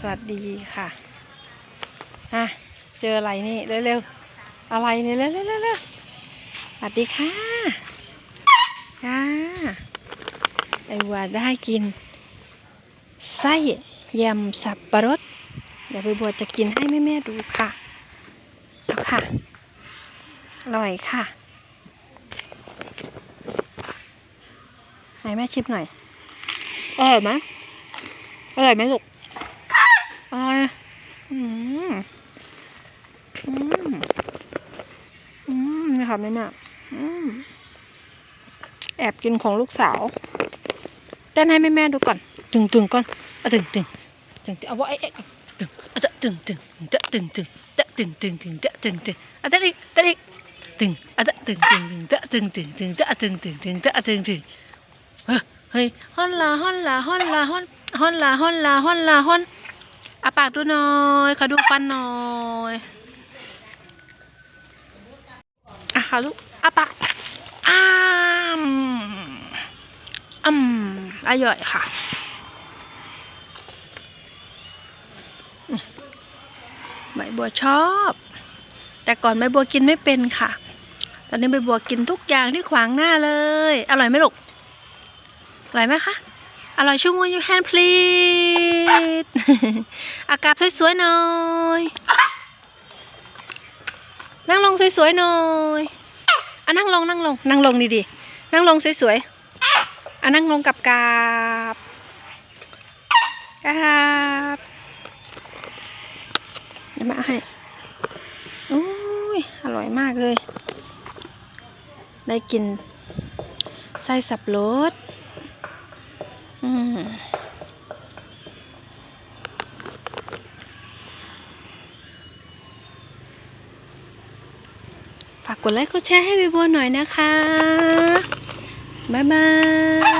สวัสดีค่ะอะ เจออะไรนี่เร็วๆ อะไรนี่เร็วๆเร็วๆสวัสดีค่ะค่ะไอว่าได้กิน ไส้ยำสับปะรด เดี๋ยวใบบัวจะกินให้แม่ๆดูค่ะเอาค่ะ อร่อยค่ะ ให้แม่ชิมหน่อยอร่อยไหมอร่อยไหมลูก อร่อยอืมอืมอืมนี่ค่ะแม่แม่อืมแอบกินของลูกสาวเต้นให้แม่แม่ดูก่อนตึงตึงก่อนอะตึงตึงตึงตึงเอาไว้ไอ้ไอ้ตึงอะจะตึงตึงจะตึงตึงจะตึงตึงตึงจะตึงตึงอะเต้นอีกเต้นอีกตึงอะจะตึงตึงตึงจะตึงตึงตึงจะตึงตึงตึงจะตึงตึงเฮ้ยเฮ้ยฮอนลาฮอนลาฮอนลาฮอนฮอนลาฮอนลาฮอนลาฮอน อาปากดูหน่อยขอดูฟันหน่อยอะขอดูอาปากอ้ามอืมอร่อยค่ะใบบัวชอบ แต่ก่อนใบบัวกินไม่เป็นค่ะ ตอนนี้ใบบัวกินทุกอย่างที่ขวางหน้าเลย อร่อยไหมลูก อร่อยไหมคะ อร่อยชูมือ your hand please อากาศสวยๆหน่อย นั่งลงสวยๆหน่อยอะนั่งลงนั่งลงนั่งลงดีๆนั่งลงสวยๆอะนั่งลงกับกาบกาบเดี๋ยวมาให้โอ้ยอร่อยมากเลย ได้กินไส้สับปะรด ฝากกดไลค์กดแชร์ให้ใบบัวหน่อยนะคะ บ๊ายบาย